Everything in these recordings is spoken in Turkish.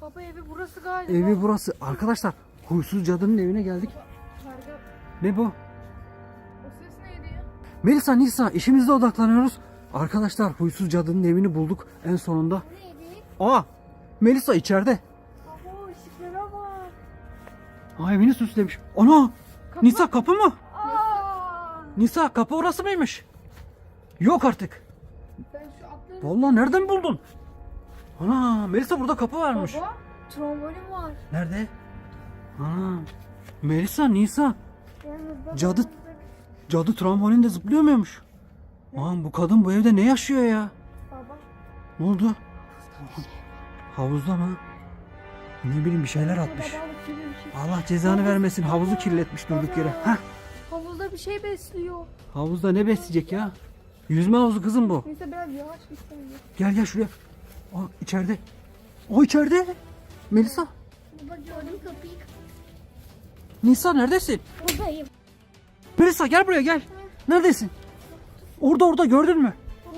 Baba evi burası galiba. Evi burası. Arkadaşlar huysuz cadının evine geldik. Karga. Ne bu? O ses neydi ya? Melisa Nisa işimize odaklanıyoruz. Arkadaşlar huysuz cadının evini bulduk en sonunda. Neydi? Aa Melisa içeride. Baba ışıklara bak. Aa evini süslemiş. Ana Kapı. Nisa kapı mı? Aa. Nisa kapı orası mıymış? Yok artık. Ben şu atları... Vallahi nereden buldun? Ana Melisa burada kapı varmış. Baba trombolim var. Nerede? Ana Melisa Nisa Yalnız Cadı- cadı trambolinde zıplıyor muymuş? Aman bu kadın bu evde ne yaşıyor ya? Baba. Ne oldu? Havuzda mı? Ne bileyim bir şeyler atmış. Bir şey. Allah cezanı vermesin havuzu kirletmiş durduk yere. Heh, Havuzda bir şey besliyor. havuzda ne besleyecek ya? Yüzme havuzu kızım bu. Neyse biraz yavaş gitsin. Gel gel şuraya. Aa içeride. O içeride. Melisa. Baba gördüm kapıyı. Nisa neredesin? Buradayım. Melisa gel buraya gel. Neredesin? Orada orada gördün mü?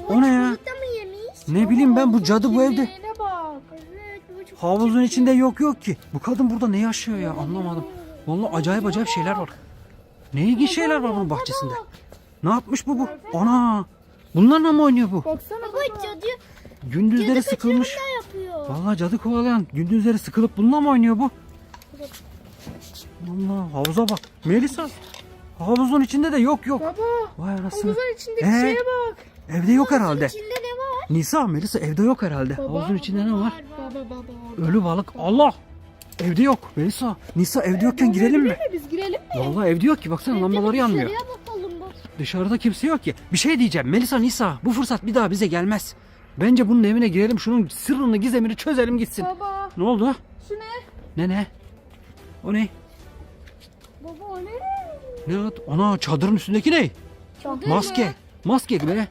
O ne ya? Çikolata mı yemiş? Ne bileyim ben bu cadı bu evde. Kimliğine bak. Evet bu çok Havuzun içinde yok yok ki. Bu kadın burada ne yaşıyor ya anlamadım. Vallahi acayip acayip şeyler var. Ne ilginç şeyler var bunun bahçesinde. Ne yapmış bu bu? Ana! Bunlarla mı oynuyor bu? Baksana Baba baba. cadı, Gündüzleri cadı sıkılmış. yapıyor. Vallahi cadı kovalayan gündüzleri sıkılıp bununla mı oynuyor bu? Allah havuza bak. Melisa. Havuzun içinde de yok yok. Baba. Vay anasını. Havuzun içindeki Ee? şeye bak. Evde yok herhalde. İçinde ne var? Nisa Melisa evde yok herhalde. Baba. Havuzun içinde ne var? Baba baba orada. Ölü balık. Allah. Evde yok. Melisa. Nisa evde yokken girelim mi? Biz girelim mi? Vallahi evde yok ki baksana lambaları yanmıyor. Dışarıya bakalım bak. Dışarıda kimse yok ki. Bir şey diyeceğim. Melisa Nisa bu fırsat bir daha bize gelmez. Bence bunun evine girelim şunun sırrını gizemini çözelim gitsin. Baba. Ne oldu? Şu ne? Ne ne? O ne? Baba o ne? Ne at? Ana çadırın üstündeki ne? Çadır Maske. mı? Maske be.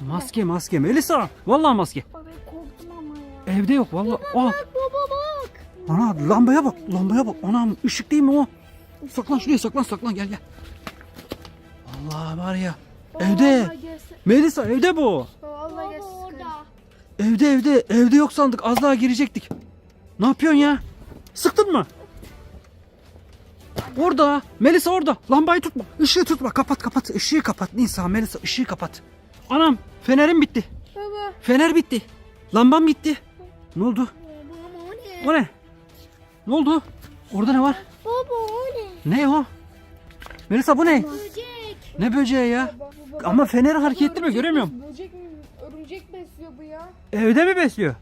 Maske maske. Melisa. Vallahi maske. Baba korktum ama ya. Evde yok vallahi. Aa, Bak baba bak. ana lambaya bak. Lambaya bak. Anam ışık değil mi o? Saklan şuraya saklan saklan gel gel. Allah var ya. Evde. Melisa evde bu. Vallahi Baba orada. Evde evde evde yok sandık az daha girecektik. Ne yapıyorsun ya? Sıktın mı? Orada. Melisa orada. Lambayı tutma. Işığı tutma. Kapat kapat. Işığı kapat. Nisa Melisa ışığı kapat. Anam fenerim bitti. Baba. Fener bitti. Lambam bitti. Ne oldu? Baba o ne? O ne? Ne oldu? Orada ne var? Baba o ne? Ne o? Melisa bu ne? Böcek. Ne böceği ya? Baba. Ama feneri hareket ettirme Örümcek göremiyorum. mi? Böcek mi? Örümcek besliyor bu ya. Evde mi besliyor?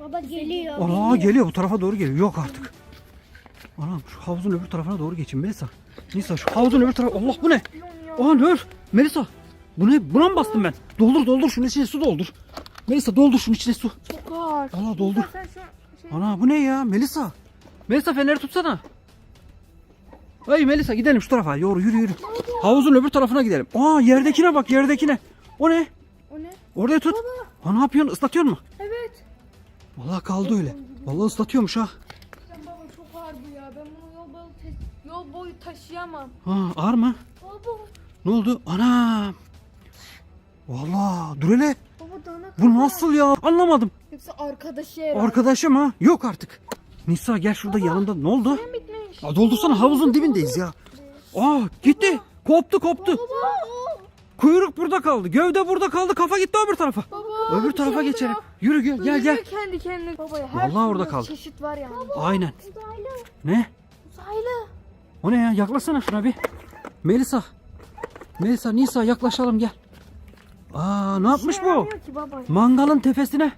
Baba geliyor. Ana geliyor bu tarafa doğru geliyor. Yok artık. Anam şu havuzun öbür tarafına doğru geçin Melisa. Nisa şu havuzun öbür tarafı. Allah bu ne? Aa Nör. Melisa. Bu ne? Buna mı bastım ben? Doldur doldur şunun içine su doldur. Melisa doldur şunun içine su. Çok ağır. Allah doldur. Sen şu şey... Ana bu ne ya? Melisa. Melisa feneri tutsana. Ay Melisa gidelim şu tarafa. Yürü yürü yürü. Havuzun öbür tarafına gidelim. Aa yerdekine bak yerdekine. O ne? O ne? Oraya tut. Ha ne yapıyorsun? Islatıyor mu? Evet. Vallahi kaldı öyle. Vallahi ıslatıyormuş ha. Sen baba çok ağır bu ya. Ben bunu yol boyu, yol boyu taşıyamam. Ha ağır mı? Baba. Ne oldu? Ana! Vallahi dur hele. Baba dana Bu nasıl ya? Anlamadım. Yoksa arkadaşı herhalde. Arkadaşım ha? Yok artık. Nisa gel şurada yanında. Ne oldu? Suyun bitmiş. Aa, doldursana havuzun dibindeyiz ya. Aa gitti. Koptu koptu. Kuyruk burada kaldı. Gövde burada kaldı. Kafa gitti öbür tarafa. Baba. Öbür tarafa şey geçelim. oluyor. Yürü gel gel gel. Kendi kendine. Baba ya her Vallahi orada kaldı. çeşit var yani. Aynen. Uzaylı. Ne? Uzaylı. O ne ya? Yaklaşsana şuna bir. Melisa. Melisa, Nisa yaklaşalım gel. Aa ne yapmış Şey bu? baba. Mangalın tepesine.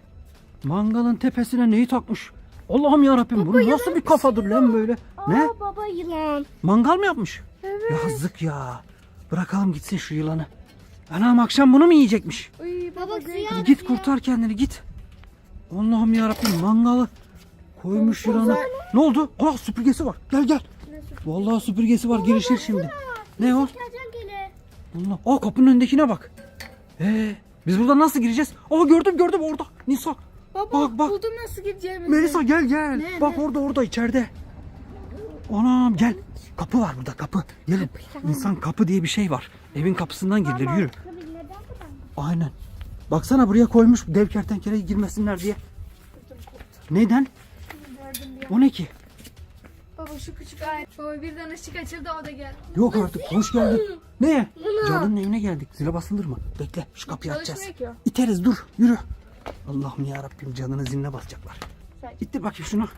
Mangalın tepesine neyi takmış? Allah'ım ya Rabbim bu nasıl bir kafadır lan böyle? Ne? Aa baba yılan. Mangal mı yapmış? Evet. Yazık ya. Bırakalım gitsin şu yılanı. Anam akşam bunu mu yiyecekmiş? Uy, baba, suya- Git kurtar kendini git. Allah'ım ya Rabbim mangalı koymuş yılanı. Ne oldu? Aa süpürgesi var. Gel gel. Vallahi süpürgesi var girişir şimdi. Ne o? Allah. Aa kapının önündekine bak. Ee, biz burada nasıl gireceğiz? Aa gördüm gördüm orada. Nisa. Baba Bak, bak. buldum nasıl gideceğimizi. Melisa gel gel. Ne, bak orada orada içeride. Anam gel. Kapı var burada kapı. Gelin. İnsan kapı diye bir şey var. Evin kapısından girilir yürü. Aynen. Baksana buraya koymuş dev kertenkele girmesinler diye. Neden? O ne ki? Baba şu küçük ay. Baba birden ışık açıldı o da geldi. Yok artık hoş geldin. Ne? Cadının evine geldik. Zile basılır mı? Bekle şu kapıyı açacağız. İteriz dur yürü. Allah'ım ya Rabbim canının ziline basacaklar. Sakin. İttir bakayım şunu.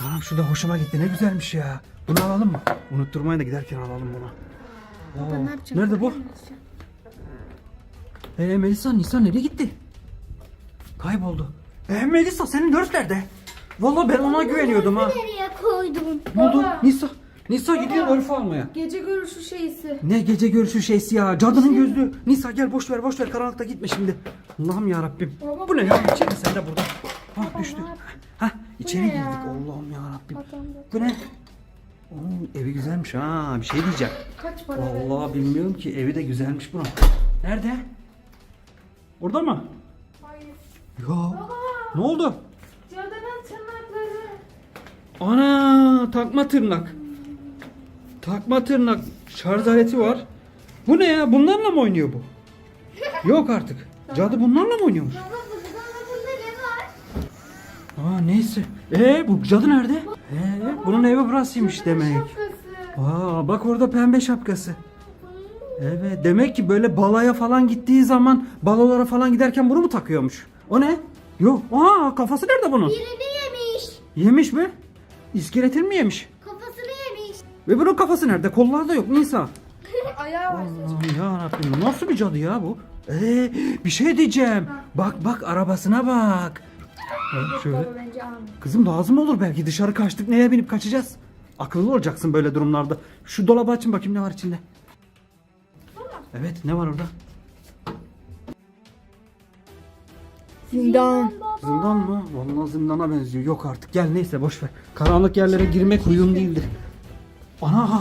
Anam şu da hoşuma gitti ne güzelmiş ya. Bunu alalım mı? Unutturmayın da giderken alalım bunu. Oo, ne yapacağım? Nerede bu? Ee Melisa Nisa nereye gitti? Kayboldu. Ee Melisa senin dört nerede? Vallahi ben ona güveniyordum ha. Nereye koydum? Ne oldu? Nisa. Nisa gidiyor örfü almaya. Gece görüşü şeysi. Ne gece görüşü şeysi ya. Cadının gözlüğü. Nisa gel boş ver boş ver karanlıkta gitme şimdi. Allah'ım ya Rabbim. Baba, Bu ne ya? İçeri sen de burada. Ha düştü. ne yap- Ha içeri ne girdik. ya? Allah'ım ya Rabbim. Da. Bu ne? Oo, evi güzelmiş ha. Bir şey diyeceğim. Kaç para verdin? Vallahi bilmiyorum ki evi de güzelmiş bunun. Nerede? Orada mı? Hayır. Ya. Ne oldu? Cadının tırnakları. Ana takma tırnak. Takma tırnak. Şarj aleti var. Bu ne ya? Bunlarla mı oynuyor bu? Yok artık. Cadı bunlarla mı oynuyormuş? Baba buzdolabında ne var? Aa neyse. Ee bu cadı nerede? Ee bunun evi burasıymış demek. Aa bak orada pembe şapkası. Evet demek ki böyle balaya falan gittiği zaman balolara falan giderken bunu mu takıyormuş? O ne? Yok. Aa kafası nerede bunun? Birini yemiş. Yemiş mi? İskeletin mi yemiş? Ve bunun kafası nerede? Kollarda yok Nisa. Ayağı var. Allah'ım ya Rabbim nasıl bir cadı ya bu? Ee, bir şey diyeceğim. Bak bak arabasına bak. Ha, şöyle. Bence alma. Kızım lazım olur belki dışarı kaçtık neye binip kaçacağız? Akıllı olacaksın böyle durumlarda. Şu dolabı açın bakayım ne var içinde. Evet ne var orada? Zindan. Zindan mı? Vallahi zindana benziyor. Yok artık gel neyse boş ver. Karanlık yerlere girmek uyum değildir. Ana!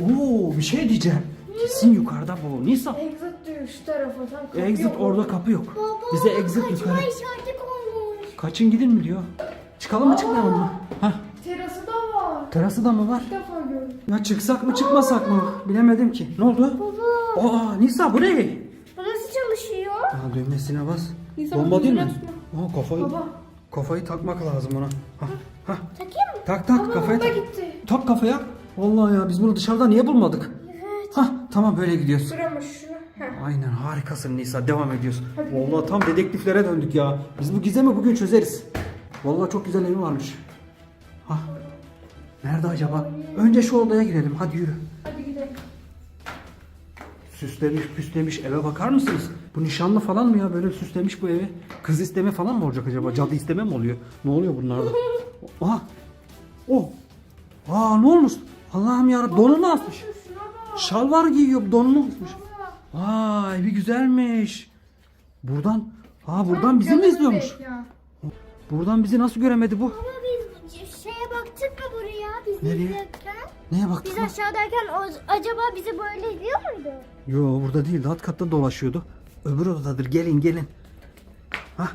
Oo bir şey diyeceğim. Kesin yukarıda bu. Nisa. Exit diyor şu tarafa. Tam kapı Exit yok. orada kapı yok. Baba Bize exit kaçma yukarı. işareti koymuş. Kaçın gidin mi diyor. Çıkalım mı çıkmayalım mı? Hah Terası da var. terası da mı var? Bir defa gördüm. Ya çıksak mı çıkmasak mı? Bilemedim ki. Ne oldu? Baba Aa Nisa bu ne? bu nasıl çalışıyor? Aa düğmesine bas. Nisa, Bomba değil mi? Aa kafayı Baba. kafayı takmak lazım ona. Hah hah. Takayım mı? Tak tak Baba bomba tak. gitti. Tak kafaya. Vallahi ya biz bunu dışarıda niye bulmadık? Evet. Hah tamam böyle gidiyoruz. Şurama şunu. Heh. Aynen harikasın Nisa devam ediyoruz. Vallahi tam dedektiflere döndük ya. Biz bu gizemi bugün çözeriz. Vallahi çok güzel evi varmış. Hah. Nerede acaba? Önce şu odaya girelim hadi yürü. Hadi gidelim. Süslemiş püslemiş eve bakar mısınız? Bu nişanlı falan mı ya böyle süslemiş bu evi? Kız isteme falan mı olacak acaba? Cadı isteme mi oluyor? Ne oluyor bunlarda? Aha. Oh. Aa ne olmuş? Allah'ım ya donunu asmış. Şalvar giyiyor donunu asmış. Aa evi güzelmiş. Buradan Aa buradan bizi mi izliyormuş? Buradan bizi nasıl göremedi bu? Baba biz şeye baktık mı buraya? Biz Nereye? izlerken. Neye baktık Biz lan? aşağıdayken o- acaba bizi böyle izliyor muydu? Yo burada değil alt katta dolaşıyordu. Öbür odadır gelin gelin. Hah.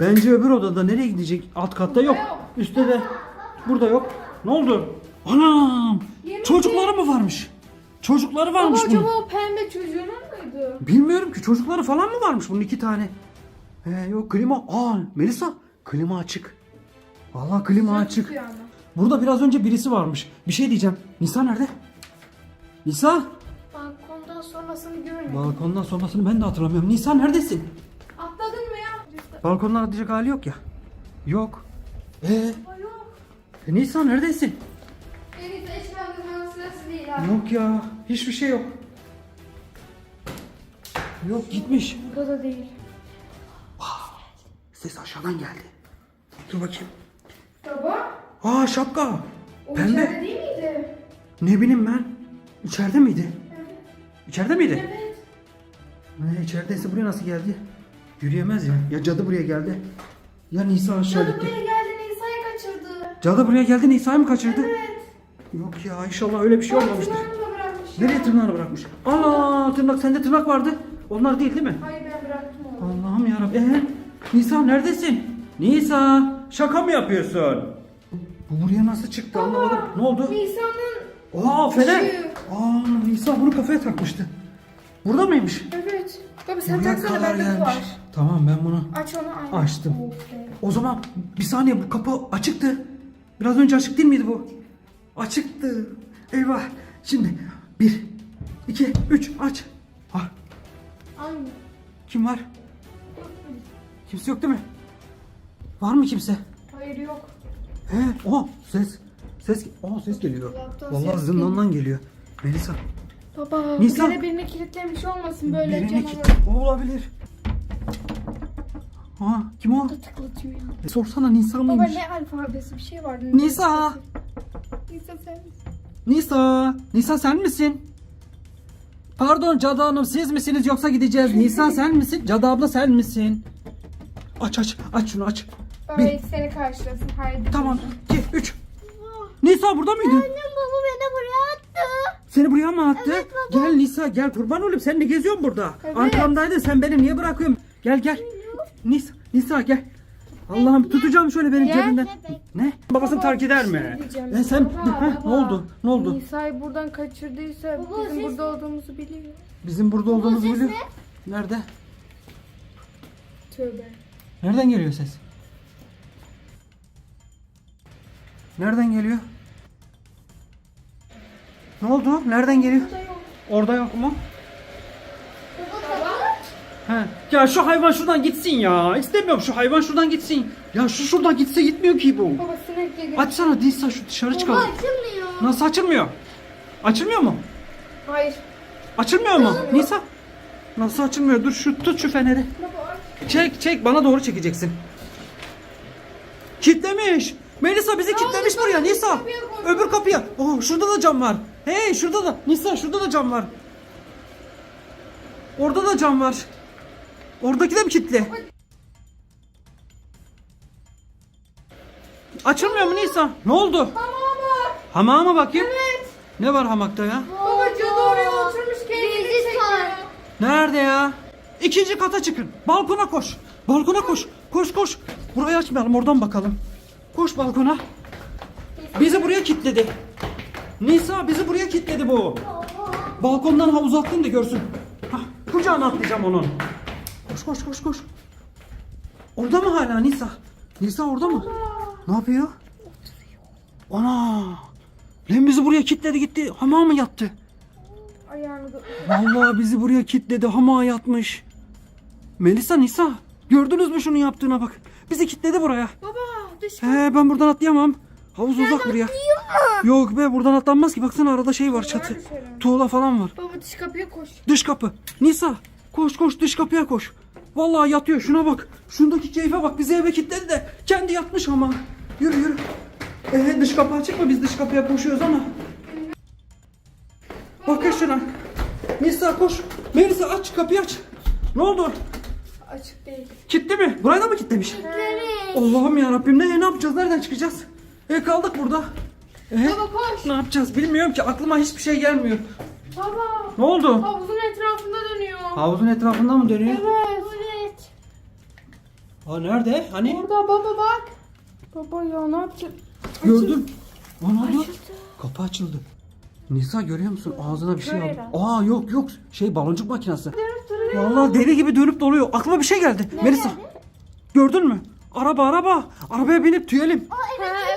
Bence öbür odada nereye gidecek? Alt katta yok. yok. Üstte de. Burada yok. Ne oldu? Anam! Çocukları mı varmış? Çocukları varmış Baba bunun. acaba o pembe çocuğunun muydu? Bilmiyorum ki çocukları falan mı varmış bunun iki tane? He yok klima. Aa Melisa klima açık. Vallahi klima açık. Tutuyor ama. Burada biraz önce birisi varmış. Bir şey diyeceğim. Nisa nerede? Nisa? Balkondan sonrasını görmedim. Balkondan sonrasını ben de hatırlamıyorum. Nisa neredesin? Atladın mı ya? Balkondan atlayacak hali yok ya. Yok. Ee, Aa, yok. Nisa neredesin? Eşyalarının sırası değil abi. Yok ya. Hiçbir şey yok. Yok gitmiş. Burada da değil. Ses aşağıdan geldi. Dur bakayım. Baba. Aa şapka. O Pembe. içeride değil miydi? Ne bileyim ben. İçeride miydi? İçeride miydi? Evet. Ne içerideyse buraya nasıl geldi? Yürüyemez ya. Ya cadı buraya geldi. Ya Nisa aşağı Cadı gitti. buraya geldi Nisa'yı kaçırdı. Cadı buraya geldi Nisa'yı mı kaçırdı? Evet. Yok ya inşallah öyle bir şey olmamıştır. Nereye tırnağını bırakmış? Aa tırnak sende tırnak vardı. Onlar değil değil mi? Hayır ben bıraktım onu. Allah'ım yarabbim. Ee, Nisa neredesin? Nisa şaka mı yapıyorsun? Bu buraya nasıl çıktı anlamadım. Ne oldu? Nisa'nın Aa fener. Aa Nisa bunu kafaya takmıştı. Burada mıymış? Evet. Baba sen Buraya taksana bende gelmiş. var. Tamam ben bunu Aç onu. Açtım. Be. O zaman bir saniye bu kapı açıktı. Biraz önce açık değil miydi bu? Açıktı. Eyvah. Şimdi bir, iki, üç aç. Ha, Aynı. kim var? Kimse yok değil mi? Var mı kimse? Hayır yok. He, o ses. Ses, o ses geliyor. Kulaktan Vallahi ses zindandan geliyor. Melisa. Baba Nisan. gene birini kilitlemiş olmasın böyle Birini canavar. kit- O olabilir. Ha, kim o? Tıklatıyor ya. E, sorsana Nisa Baba mıymış? ne alfabesi bir şey var. Nisa. Nisa sen misin? Nisa. Nisa sen misin? Pardon Cadı Hanım siz misiniz yoksa gideceğiz. Nisa sen misin? Cadı abla sen misin? Aç aç aç şunu aç. Baba Bir. seni karşılasın. Haydi. Tamam. 2 3. Nisa burada mıydın? Annem baba beni buraya attı. Seni buraya mı attı? Evet baba. Gel Nisa gel kurban olayım sen ne geziyorsun burada? Evet. Arkamdaydın sen beni niye bırakıyorsun? Gel gel. Nisa, Nisa gel. Allah'ım tutacağım şöyle benim cebimden. Ne? Babasını Baba, terk eder mi? şey diyeceğim. E sen Baba, Heh, ne oldu? Ne oldu? Nisa'yı buradan kaçırdıysa Baba, bizim ses burada olduğumuzu biliyor. Bizim burada olduğumuzu ses biliyor. ne? Nerede? Tövbe. Nereden geliyor ses? Nereden geliyor? Ne oldu? Nereden geliyor? Orada yok mu? Baba. He. Ya şu hayvan şuradan gitsin ya. İstemiyorum şu hayvan şuradan gitsin. Ya şu şuradan gitse gitmiyor ki bu. Baba sinek geliyor. Açsana Nisa şu dışarı Baba çıkalım. açılmıyor. Nasıl açılmıyor? Açılmıyor mu? Hayır. Açılmıyor mu? Nisa. Nasıl açılmıyor? Dur şu tut şu feneri. Baba aç. Çek çek bana doğru çekeceksin. Kitlemiş. Melisa bizi kitlemiş buraya Nisa. kapıya. Öbür kapıya. Oh şurada da cam var. Hey şurada da Nisa şurada da cam var. Orada da cam var. Oradaki de mi kilitli? Açılmıyor mu Nisa? Ne oldu? Bak. Hamağa mı bakayım? Evet. Ne var hamakta ya? Baba cadı oraya oturmuş kendini çekiyor. Nerede ya? İkinci kata çıkın. Balkona koş. Balkona koş. Koş koş. Burayı açmayalım oradan bakalım. Koş balkona. Bizi buraya kilitledi. Nisa bizi buraya kilitledi bu. Balkondan havuza attın da görsün. Hah, kucağına atlayacağım onun. Koş koş koş koş. Orada mı hala Nisa? Nisa orada mı? Ne yapıyor? Ana. Lan bizi buraya kilitledi gitti. Hamağa mı yattı? Ayağını da. Vallahi bizi buraya kilitledi. Hamağa yatmış. Melisa Nisa. Gördünüz mü şunu yaptığına bak. Bizi kilitledi buraya. Baba dış He ben buradan atlayamam. Havuz uzak buraya. Yok be buradan atlanmaz ki. Baksana arada şey var çatı. dışarı. Tuğla falan var. Baba dış kapıya koş. Dış kapı. Nisa koş koş dış kapıya koş. Vallahi yatıyor şuna bak. Şundaki keyfe bak bizi eve kilitledi de kendi yatmış ama. Yürü yürü. Ee, dış kapı açık mı? Biz dış kapıya koşuyoruz ama. Bakın şuna. Nisa koş. Melisa aç kapıyı aç. Ne oldu? Açık değil. Kilitli mi? Burayı da mı kilitlemiş? Allah'ım ya Rabbim ne ne yapacağız? Nereden çıkacağız? E kaldık burada. E, Baba koş. ne yapacağız? Bilmiyorum ki aklıma hiçbir şey gelmiyor. Baba. Ne oldu? Havuzun etrafında dönüyor. Havuzun etrafında mı dönüyor? Evet. Ha nerede? Hani? Orada baba bak. Baba ya ne yapacağız? Gördüm. Aa, ne oldu? Kapı açıldı. Nisa görüyor musun? Ağzına bir şey aldı. Aa yok yok. Şey baloncuk makinesi. Dönüp duruyor. Vallahi deli gibi dönüp doluyor. Aklıma bir şey geldi. Melisa. Gördün mü? Araba araba. Arabaya binip tüyelim.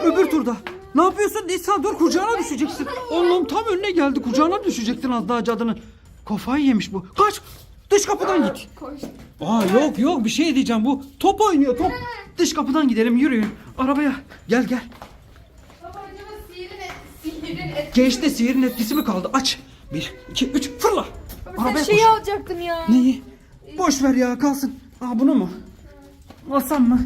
Öbür turda. Ne yapıyorsun Nisa? Dur kucağına düşeceksin. Oğlum tam önüne geldi. Kucağına düşecektin az daha cadının. Kafayı yemiş bu. Kaç. Dış kapıdan git. Koş. Aa yok yok bir şey diyeceğim bu. Top oynuyor top. Dış kapıdan gidelim yürüyün. Arabaya. Gel gel. Baba acaba sihirin et, sihirin et. Geçti sihirin etkisi mi kaldı? Aç. Bir, iki, üç, fırla. Baba sen Arabaya şeyi koş. alacaktın ya. Neyi? Boş ver ya kalsın. Aa bunu mu? Alsam mı?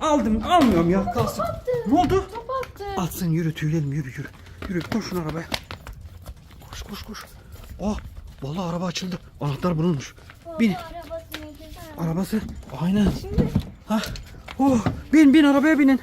Aldım almıyorum ya kalsın. Ne oldu? Top attı. Atsın yürü tüylerim yürü yürü. Yürü koşun arabaya. Koş koş koş. Oh vallahi araba açıldı. Anahtar bununmuş. Bin. Arabası aynen. Ha. Oh bin bin arabaya binin.